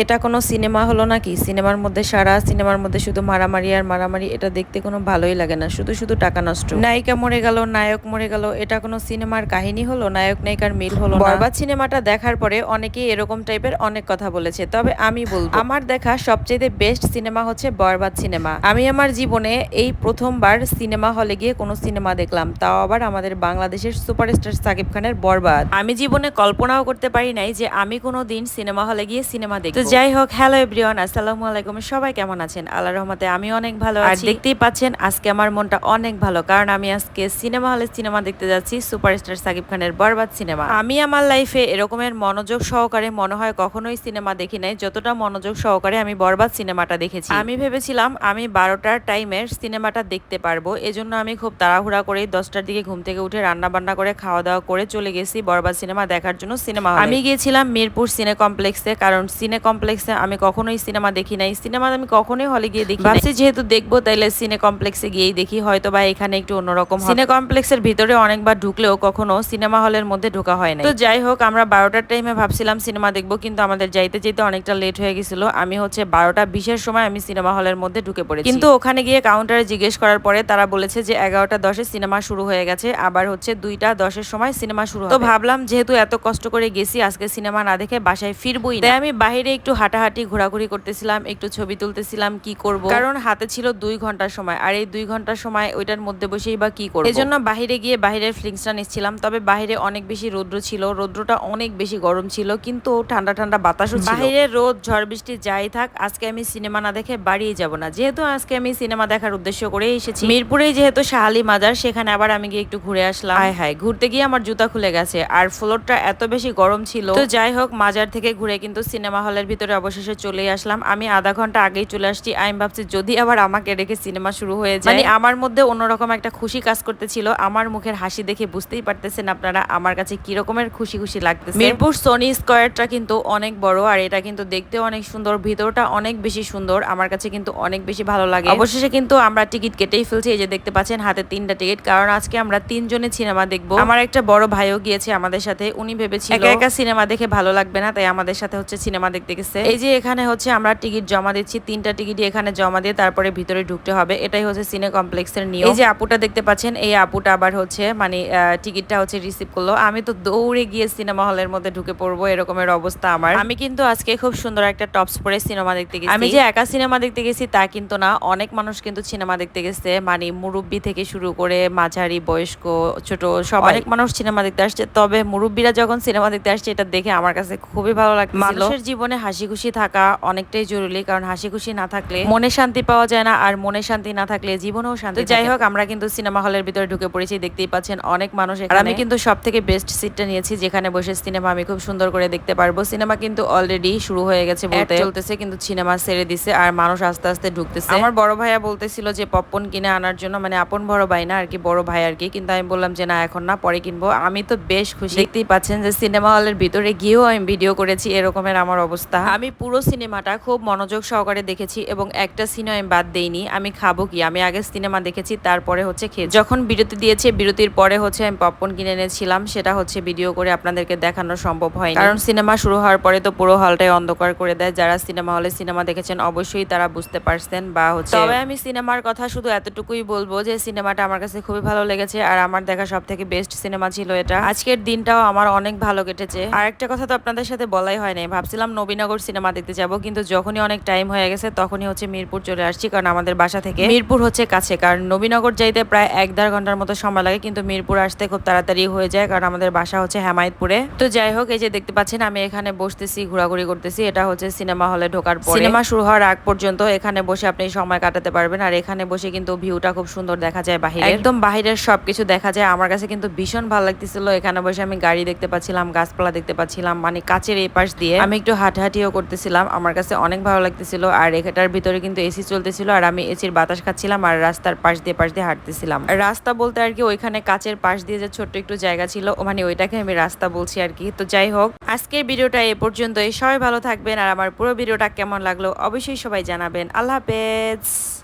এটা কোনো সিনেমা হলো নাকি? সিনেমার মধ্যে সারা, সিনেমার মধ্যে শুধু মারামারি আর মারামারি, এটা দেখতে কোনো ভালোই লাগে না। শুধু শুধু টাকা নষ্ট। নায়িকা মরে গেল, নায়ক মরে গেল, এটা কোনো সিনেমার কাহিনী হলো? নায়ক, নায়িকার মিল হলো। বরবাদ সিনেমাটা দেখার পরে অনেকেই এরকম টাইপের অনেক কথা বলেছে। তবে আমি বলব, আমার দেখা সবচেয়ে বেস্ট সিনেমা হচ্ছে বরবাদ সিনেমা। আমি আমার জীবনে এই প্রথমবার সিনেমা হলে গিয়ে কোনো সিনেমা দেখলাম। তাও আবার আমাদের বাংলাদেশের সুপারস্টার সাকিব খানের বরবাদ। আমি জীবনে কল্পনাও করতে পারি নাই যে আমি কোনো দিন সিনেমা হলে গিয়ে সিনেমা দেখব। তো যাই হোক হ্যালো এভরিওয়ান আসসালামু আলাইকুম। সবাই কেমন আছেন? আল্লাহর রহমতে আমি অনেক ভালো আছি। আর দেখতেই পাচ্ছেন আজকে আমার মনটা অনেক ভালো কারণ আমি আজকে সিনেমা হলে সিনেমা দেখতে যাচ্ছি সুপারস্টার সাকিব খানের বরবাদ সিনেমা আমি আমার লাইফে এরকমের মনোযোগ সহকারে মনে হয় কখনোই সিনেমা দেখি নাই। যতটা মনোযোগ সহকারে আমি বরবাদ সিনেমাটা দেখেছি। আমি ভেবেছিলাম আমি বারোটার টাইমের সিনেমাটা দেখতে পারব এজন্য আমি খুব তাড়াহুড়া করে দশটার দিকে ঘুম থেকে উঠে রান্না বান্না করে খাওয়া দাওয়া করে চলে গেছি বরবাদ সিনেমা দেখার জন্য সিনেমা আমি গিয়েছিলাম মিরপুর সিনে কমপ্লেক্সে কারণ সিনে কমপ্লেক্সে আমি কখনোই সিনেমা দেখি নাই। সিনেমা আমি কখনোই হলে গিয়ে দেখি ভাবছি যেহেতু দেখব তাইলে সিনে কমপ্লেক্সে গিয়েই দেখি। হয়তো বা এখানে একটু অন্যরকম সিনে কমপ্লেক্সের ভিতরে অনেকবার ঢুকলেও কখনো সিনেমা হলের মধ্যে ঢোকা হয় না তো যাই হোক আমরা বারোটার টাইমে ভাবছিলাম সিনেমা দেখব কিন্তু আমাদের যাইতে যেতে অনেকটা লেট হয়ে গেছিল। আমি হচ্ছে বারোটা বিশের সময় আমি সিনেমা হলের মধ্যে ঢুকে পড়েছি। কিন্তু ওখানে গিয়ে কাউন্টারে জিজ্ঞেস করার পরে তারা বলেছে যে এগারোটা দশে সিনেমা শুরু হয়ে গেছে আবার হচ্ছে দুইটা দশের সময় সিনেমা শুরু তো ভাবলাম যেহেতু এত কষ্ট করে গেছি আজকে সিনেমা না দেখে বাসায় ফিরবই তাই আমি বাইরে একটু হাঁটাহাঁটি ঘোরাঘুরি করতেছিলাম একটু ছবি তুলতেছিলাম কি করব? কারণ হাতে ছিল দুই ঘণ্টার সময় আর এই দুই ঘণ্টার সময় ওইটার মধ্যে বসেই বা কি করব? এজন্য বাইরে গিয়ে বাইরের ফিলিংসটা নিচ্ছিলাম তবে বাইরে অনেক বেশি রৌদ্র ছিল রৌদ্রটা অনেক বেশি গরম ছিল কিন্তু ঠান্ডা ঠান্ডা বাতাসও ছিল। বাইরে রোদ ঝড় বৃষ্টি যাই থাক আজকে আমি সিনেমা না দেখে বাড়িয়ে যাব না। যেহেতু আজকে আমি সিনেমা দেখার উদ্দেশ্য করে এসেছি। মিরপুরে যেহেতু শাহালি মাজার সেখানে আবার আমি গিয়ে একটু ঘুরে আসলাম। হায় হায় ঘুরতে গিয়ে আমার জুতা খুলে গেছে আর ফ্লোরটা এত বেশি গরম ছিল। তো যাই হোক মাজার থেকে ঘুরে কিন্তু সিনেমা হলের ভিতরে অবশেষে চলে আসলাম। আমি আধা ঘণ্টা আগেই চলে আসছি। আমি ভাবছি যদি আবার আমাকে রেখে সিনেমা শুরু হয়ে যায়। মানে আমার মধ্যে অন্যরকম একটা খুশি কাজ করতেছিল। আমার মুখের হাসি দেখে বুঝতেই পারতেছেন আপনারা আমার কাছে কি রকমের খুশি খুশি লাগতেছে। মিরপুর সোনি স্কোয়ারটা কিন্তু অনেক বড় আর এটা কিন্তু দেখতে অনেক সুন্দর। ভিতরটা অনেক বেশি সুন্দর। আমার কাছে কিন্তু অনেক বেশি ভালো লাগে। অবশেষে কিন্তু আমরা টিকিট কেটেই ফেলছি। এই যে দেখতে পাচ্ছেন হাতে তিনটা টিকিট। কারণ আজকে আমরা তিনজনে সিনেমা দেখব। আমার একটা বড় ভাইও গিয়েছে আমাদের সাথে। উনি ভেবেছিল একা একা সিনেমা দেখে ভালো লাগবে না। তাই আমাদের সাথে হচ্ছে সিনেমা দেখতে গেছে এই যে এখানে হচ্ছে আমরা টিকিট জমা দিচ্ছি তিনটা টিকিটই এখানে জমা দিয়ে তারপরে ভিতরে ঢুকতে হবে। এটাই হচ্ছে সিনে কমপ্লেক্সের নিয়ম। এই যে আপুটা দেখতে পাচ্ছেন এই আপুটা আবার হচ্ছে মানে টিকিটটা হচ্ছে রিসিভ করল। আমি তো দৌড়ে গিয়ে সিনেমা হলের মধ্যে ঢুকে পড়ব এরকমের অবস্থা আমার। আমি কিন্তু আজকে খুব সুন্দর একটা টপস পরে সিনেমা দেখতে গেছি। আমি যে একা সিনেমা দেখতে গেছি তা কিন্তু না অনেক মানুষ কিন্তু সিনেমা দেখতে গেছে। মানে মুরব্বি থেকে শুরু করে মাঝারি বয়স্ক ছোট সব অনেক মানুষ সিনেমা দেখতে আসছে। তবে মুরব্বীরা যখন সিনেমা দেখতে আসছে এটা দেখে আমার কাছে খুবই ভালো লাগছে মানুষের জীবনে হাসি খুশি থাকা অনেকটাই জরুরি কারণ হাসি খুশি না থাকলে মনে শান্তি পাওয়া যায় না আর মনে শান্তি না থাকলে জীবনেও শান্তি যাই হোক আমরা কিন্তু সিনেমা হলের ভিতরে ঢুকে পড়েছি দেখতেই পাচ্ছেন অনেক মানুষ আর আমি কিন্তু সব থেকে বেস্ট সিটটা নিয়েছি যেখানে বসে সিনেমা আমি খুব সুন্দর করে দেখতে পারব। সিনেমা কিন্তু অলরেডি শুরু হয়ে গেছে বলতে। চলতেছে কিন্তু সিনেমা সেরে দিছে আর মানুষ আস্তে আস্তে ঢুকতেছে। আমার বড় ভাইয়া বলতেছিল যে পপকর্ন কিনে আনার জন্য মানে আপন বড় ভাই না আর কি বড় ভাই আর কি। কিন্তু আমি বললাম যে না এখন না পরে কিনবো। আমি তো বেশ খুশি। দেখতেই পাচ্ছেন যে সিনেমা হলের ভিতরে গিয়েও আমি ভিডিও করেছি এরকমের আমার অবস্থা। আমি পুরো সিনেমাটা খুব মনোযোগ সহকারে দেখেছি এবং একটা সিনেমা আমি বাদ দেইনি। আমি খাব কি? আমি আগে সিনেমা দেখেছি, তারপরে হচ্ছে খেয়ে যখন বিরতি দিয়েছে, বিরতির পরে হচ্ছে আমি পপকর্ন কিনে এনেছিলাম, সেটা হচ্ছে ভিডিও করে আপনাদেরকে দেখানো সম্ভব হয় কারণ সিনেমা শুরু হওয়ার পরে তো পুরো হলটাই অন্ধকার করে দেয়। যারা সিনেমা হলে সিনেমা দেখেছেন, অবশ্যই তারা বুঝতে পারছেন বা হচ্ছে তবে আমি সিনেমার কথা শুধু এতটুকুই বলব যে সিনেমাটা আমার কাছে খুবই ভালো লেগেছে আর আমার দেখা সব থেকে বেস্ট সিনেমা ছিল এটা। আজকের দিনটাও আমার অনেক ভালো কেটেছে। আর একটা কথা তো আপনাদের সাথে বলাই হয় নাই। ভাবছিলাম নবীনগর সিনেমা দেখতে যাব। কিন্তু যখনই অনেক টাইম হয়ে গেছে তখনই হচ্ছে মিরপুর চলে আসছি কারণ আমাদের বাসা থেকে। মিরপুর হচ্ছে কাছে কারণ নবীনগর যাইতে প্রায় এক দেড় ঘণ্টার মতো সময় লাগে কিন্তু মিরপুর আসতে খুব তাড়াতাড়ি হয়ে যায় কারণ আমাদের বাসা হচ্ছে হেমায়তপুরে। তো যাই হোক এই যে দেখতে পাচ্ছেন আমি এখানে বসতেছি ঘোরাঘুরি করতেছি এটা হচ্ছে সিনেমা হলে ঢোকার পর। সিনেমা শুরু হওয়ার আগ পর্যন্ত এখানে বসে আপনি সময় কাটাতে পারবেন আর এখানে বসে কিন্তু ভিউটা খুব সুন্দর দেখা যায় বাহিরে একদম বাহিরের সবকিছু দেখা যায় আমার কাছে কিন্তু ভীষণ ভালো লাগতেছিল। এখানে বসে আমি গাড়ি দেখতে পাচ্ছিলাম গাছপালা দেখতে পাচ্ছিলাম মানে কাচের এই পাশ দিয়ে। আমি একটু হাঁটাহাঁটিও করতেছিলাম। আমার কাছে অনেক ভালো লাগতেছিল আর এটার ভিতরে কিন্তু এসি চলতেছিল আর আমি এসির বাতাস খাচ্ছিলাম আর রাস্তার পাশ দিয়ে পাশ দিয়ে হাঁটতেছিলাম। রাস্তা বলতে আর কি ওইখানে কাচের পাশ দিয়ে যে ছোট্ট একটু জায়গা ছিল মানে ওইটাকে আমি রাস্তা বলছি আর কি। তো যাই হোক, আজকের ভিডিওটা এ পর্যন্তই। সবাই ভালো থাকবেন আর আমার পুরো ভিডিওটা কেমন লাগল অবশ্যই সবাই জানাবেন। আল্লাহ হাফেজ।